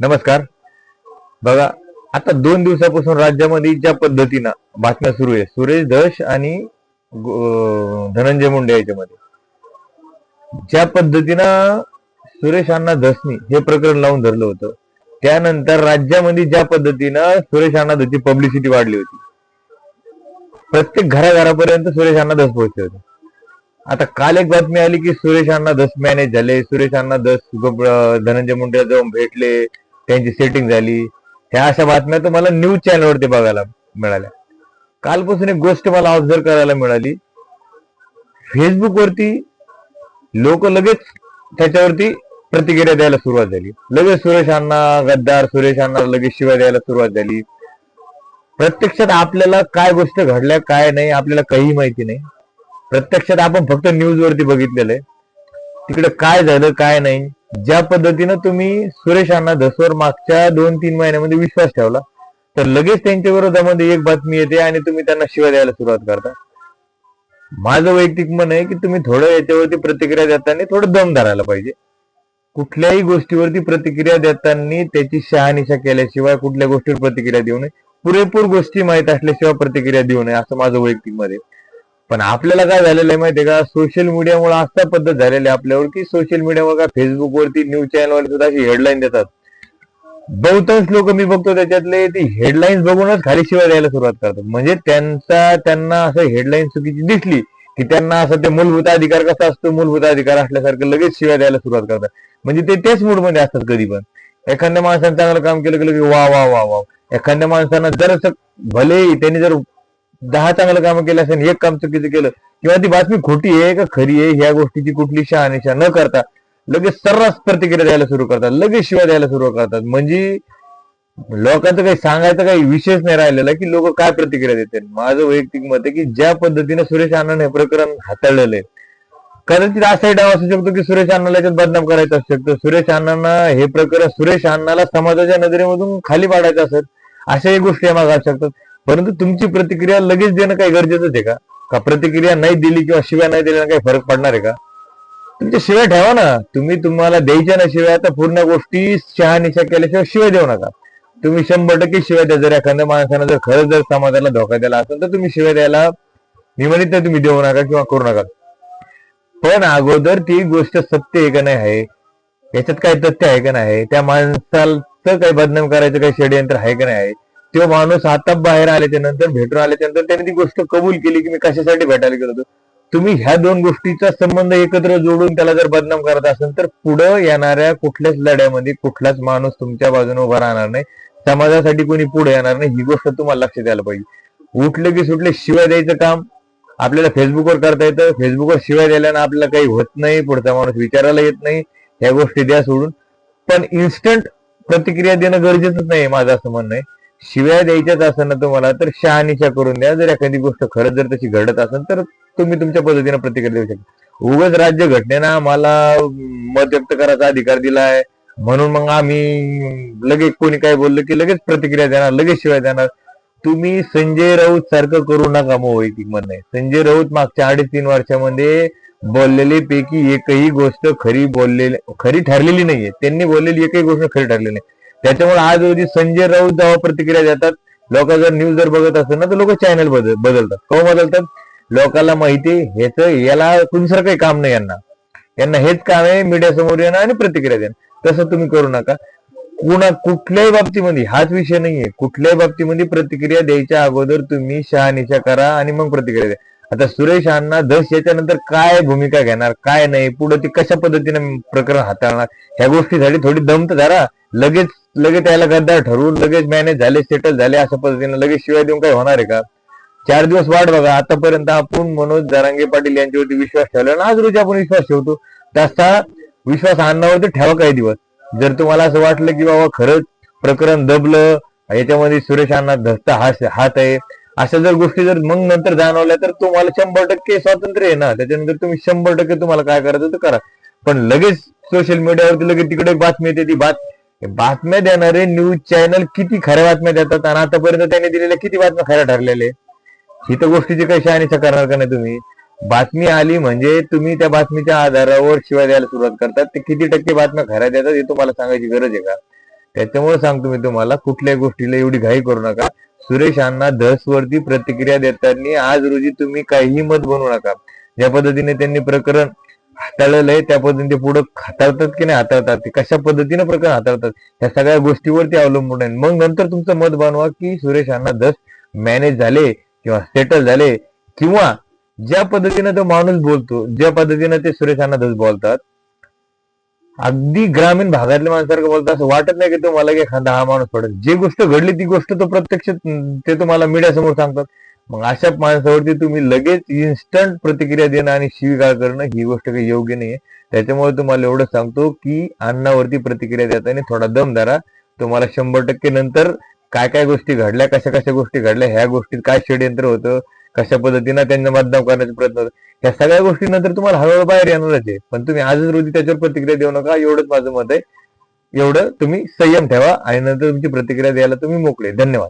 नमस्कार. बघा आता दोन दिवसापासून राज्यामध्ये ज्या पद्धतीनं बातम्या सुरू आहे सुरेश धश आणि धनंजय मुंडे याच्यामध्ये. ज्या पद्धतीनं सुरेश अण्णा धसनी हे प्रकरण लावून धरलं होतं त्यानंतर राज्यामध्ये ज्या पद्धतीनं सुरेश अण्णा धसची पब्लिसिटी वाढली होती प्रत्येक घराघरापर्यंत सुरेश अण्णा धस पोहोचले होते. आता काल एक बातमी आली की सुरेश अण्णा दस मॅनेज झाले. सुरेश अण्णा दस धनंजय मुंडे जाऊन भेटले. त्यांची सेटिंग झाली. ह्या अशा बातम्या तर मला न्यूज चॅनलवरती बघायला मिळाल्या. कालपासून एक गोष्ट मला ऑब्झर्व करायला मिळाली. फेसबुक वरती लोक लगेच त्याच्यावरती प्रतिक्रिया द्यायला सुरुवात झाली. लगेच सुरेश अण्णा गद्दार सुरेश अण्णा लगेच शिवाय द्यायला सुरुवात झाली. प्रत्यक्षात आपल्याला काय गोष्ट घडल्या काय नाही आपल्याला काही माहिती नाही. प्रत्यक्षात आपण फक्त न्यूज वरती बघितलेलं आहे. तिकडे काय झालं काय नाही. ज्या पद्धतीनं तुम्ही सुरेशांना धसवर मागच्या दोन तीन महिन्यामध्ये विश्वास ठेवला तर लगेच त्यांच्या विरोधामध्ये एक बातमी येते आणि तुम्ही त्यांना शिवाय द्यायला सुरुवात करता. माझं वैयक्तिक मन आहे की तुम्ही थोडं याच्यावरती प्रतिक्रिया देताना थोडं दम धरायला पाहिजे. कुठल्याही गोष्टीवरती प्रतिक्रिया देताना त्याची शहानिशा केल्याशिवाय कुठल्या गोष्टीवर प्रतिक्रिया देऊ नये. पुरेपूर गोष्टी माहीत असल्याशिवाय प्रतिक्रिया देऊ नये असं माझं वैयक्तिक मत आहे. पण आपल्याला काय झालेलं आहे माहितीये का? सोशल मीडियामुळे असता पद्धत झालेली आहे आपल्यावर की सोशल मीडियावर का फेसबुकवरती न्यूज चॅनलवर सुद्धा अशी हेडलाईन देतात. बहुतांश लोक मी बघतो त्याच्यातले ती हेडलाईन्स बघूनच खाली शिवाय द्यायला सुरुवात करतात. म्हणजे त्यांचा त्यांना असं हेडलाईन चुकीची दिसली की त्यांना असं ते मूलभूत अधिकार कसा असतो? मूलभूत अधिकार असल्यासारखं लगेच शिवाय द्यायला सुरुवात करतात. म्हणजे ते तेच मूडमध्ये असतात कधी पण. एखाद्या माणसानं चांगलं काम केलं की वा वा वा वा. एखाद्या माणसानं जर असं भले त्यांनी जर दहा चांगलं काम केलं असेल एक काम चुकीचं केलं किंवा ती बातमी खोटी आहे का खरी आहे ह्या गोष्टीची कुठली शहानिशा न करता लगेच सर्रास प्रतिक्रिया द्यायला सुरू करतात लगेच शिवाय द्यायला सुरू करतात. म्हणजे लोकांचं काही सांगायचं काही विशेष नाही राहिलेला की लोक काय प्रतिक्रिया देतात. माझं वैयक्तिक मत आहे की ज्या पद्धतीने सुरेश आनंद हे प्रकरण हाताळलेलं आहे कदाचित असाही डाव असू शकतो की सुरेश अण्णाला याच्यात बदनाम करायचं असू शकतो. सुरेश अण्णांना हे प्रकरण सुरेश अण्णाला समाजाच्या नजरेमधून खाली पाडायचं असत अशाही गोष्टी मागे असू शकतात. परंतु तुमची प्रतिक्रिया लगेच देणं काही गरजेचंच आहे का? का प्रतिक्रिया नाही दिली किंवा शिव्या नाही दिल्यानं काही फरक पडणार आहे का? तुमच्या शिव्या ठेवा ना. तुम्ही तुम्हाला द्यायच्या ना शिव्या तर पूर्ण गोष्टी शहानिशा केल्याशिवाय शिवाय देऊ नका. तुम्ही शंभर टक्के शिवाय द्या. जर एखाद्या माणसानं जर खरंच जर समाजाला धोका दिला असेल तर तुम्ही शिवाय द्यायला मी तुम्ही देऊ नका किंवा करू नका. पण अगोदर ती गोष्ट सत्य आहे का नाही आहे? याच्यात काही तथ्य आहे का नाही आहे? त्या माणसाचं काही बदनाम करायचं काही षडयंत्र आहे का नाही आहे? तो माणूस आता बाहेर आल्याच्यानंतर भेटून आल्याच्या त्यांनी त्याने ती गोष्ट कबूल केली की मी कशासाठी भेटायला गेलो होतो. तुम्ही ह्या दोन गोष्टीचा संबंध एकत्र जोडून त्याला जर बदनाम करत असेल तर पुढं येणाऱ्या कुठल्याच लढ्यामध्ये कुठलाच माणूस तुमच्या बाजूने उभा राहणार नाही. समाजासाठी कोणी पुढे येणार नाही. ही गोष्ट तुम्हाला लक्षात द्यायला पाहिजे. उठले की सुटले शिवाय द्यायचं काम. आपल्याला फेसबुकवर करता येतं. फेसबुकवर शिवाय द्यायला आपल्याला काही होत नाही. पुढचा माणूस विचारायला येत नाही. ह्या गोष्टी द्या सोडून. पण इन्स्टंट प्रतिक्रिया देणं गरजेचंच नाही माझं असं म्हणणं आहे. शिव्या द्यायच्याच असेल ना तुम्हाला तर शहानिशा करून द्या. जर एखादी गोष्ट खरंच जर तशी घडत असेल तर तुम्ही तुमच्या पद्धतीने प्रतिक्रिया देऊ शकता. उगाच राज्य घटनेनं आम्हाला मत व्यक्त करायचा अधिकार दिलाय. म्हणून मग आम्ही लगेच कोणी काय बोललं की लगेच प्रतिक्रिया देणार लगेच शिवाय देणार. तुम्ही संजय राऊत सारखं करू नका मग वैयक्तिक म्हणणं संजय राऊत मागच्या अडीच तीन वर्षामध्ये बोललेले पैकी एकही गोष्ट खरी बोललेली खरी ठरलेली नाहीये. त्यांनी बोललेली एकही गोष्ट खरी ठरलेली नाही. त्याच्यामुळे आज रोजी संजय राऊत जेव्हा प्रतिक्रिया देतात लोक जर न्यूज जर बघत असेल ना तर लोक चॅनल बदल बदलतात. का बदलतात? लोकांना माहिती ह्याच याला दुसरं काही काम नाही यांना. यांना हेच काम आहे मीडिया समोर येणं आणि प्रतिक्रिया देणं. तसं तुम्ही करू नका. कुणा कुठल्याही बाबतीमध्ये हाच विषय नाहीये. कुठल्याही बाबतीमध्ये प्रतिक्रिया द्यायच्या अगोदर तुम्ही शहानिशा करा आणि मग प्रतिक्रिया द्या. आता सुरेश अण्णा दस याच्यानंतर काय भूमिका घेणार काय नाही पुढे ती कशा पद्धतीने प्रकरण हाताळणार ह्या गोष्टीसाठी थोडी दमत धरा. लगेच लगेच त्याला गद्दार ठरवून लगेच मॅनेज झाले सेटल झाले अशा पद्धतीने लगेच शिवाय देऊन काही होणार आहे का? चार दिवस वाट बघा. आतापर्यंत आपण मनोज जारांगे पाटील यांच्यावरती विश्वास ठेवला आणि आज रोजी आपण विश्वास ठेवतो. तसा विश्वास अन्नावरती ठेवा काही दिवस. जर तुम्हाला असं वाटलं की बाबा खरंच प्रकरण दबलं याच्यामध्ये सुरेश अण्णा धस्ता हात हात आहे अशा जर गोष्टी जर मग नंतर जाणवल्या तर तुम्हाला शंभर टक्के स्वातंत्र्य आहे ना. त्याच्यानंतर तुम्ही शंभर टक्के तुम्हाला काय करायचं तर करा. पण लगेच सोशल मीडियावरती लगेच तिकडे बातमी येते ती बात बातम्या देणारे न्यूज चॅनल किती खऱ्या बातम्या देतात आणि आतापर्यंत त्यांनी दिलेल्या किती बातम्या खऱ्या ठरलेल्या आहे? ही तर गोष्टीची काही शहानिशा करणार का नाही तुम्ही? बातमी आली म्हणजे तुम्ही त्या बातमीच्या आधारावर शिवाय द्यायला सुरुवात करतात. ते किती टक्के बातम्या खऱ्या देतात हे तुम्हाला सांगायची गरज आहे का? त्याच्यामुळे सांगतो मी तुम्हाला कुठल्याही गोष्टीला एवढी घाई करू नका. सुरेश अण्णा धसवरती प्रतिक्रिया देताना आज रोजी तुम्ही काहीही मत बनवू नका. ज्या पद्धतीने त्यांनी प्रकरण हाताळलेलं आहे त्या पद्धतीने ते पुढे हाताळतात की नाही हाताळतात? ते कशा पद्धतीने प्रकरण हाताळतात? ह्या सगळ्या गोष्टीवरती अवलंबून आहे. मग नंतर तुमचं मत बनवा की सुरेश अण्णा जस मॅनेज झाले किंवा सेटल झाले किंवा ज्या पद्धतीने तो माणूस बोलतो ज्या पद्धतीने ते सुरेश अण्णा धस बोलतात अगदी ग्रामीण भागातल्या माणसासारखं बोलतात असं वाटत नाही की तुम्हाला एखादा हा माणूस पडेल. जी गोष्ट घडली ती गोष्ट तो प्रत्यक्ष ते तुम्हाला मीडिया समोर सांगतात. मग अशा माणसावरती तुम्ही लगेच इन्स्टंट प्रतिक्रिया देणं आणि शिवीगाळ करणं ही गोष्ट काही योग्य नाहीये. त्याच्यामुळे तुम्हाला एवढं सांगतो की अन्नावरती प्रतिक्रिया देताना थोडा दम धरा. तुम्हाला शंभर टक्के नंतर काय काय गोष्टी घडल्या कशा कशा गोष्टी घडल्या ह्या गोष्टीत काय षडयंत्र होतं कशा पद्धतीनं त्यांना मतदान करण्याचा प्रयत्न होतो या सगळ्या गोष्टी नंतर तुम्हाला हळूहळू बाहेर येणारच आहे. पण तुम्ही आजच रोजी त्याच्यावर प्रतिक्रिया देऊ नका एवढंच माझं मत आहे. एवढं तुम्ही संयम ठेवा आणि नंतर तुमची प्रतिक्रिया द्यायला तुम्ही मोकळे. धन्यवाद.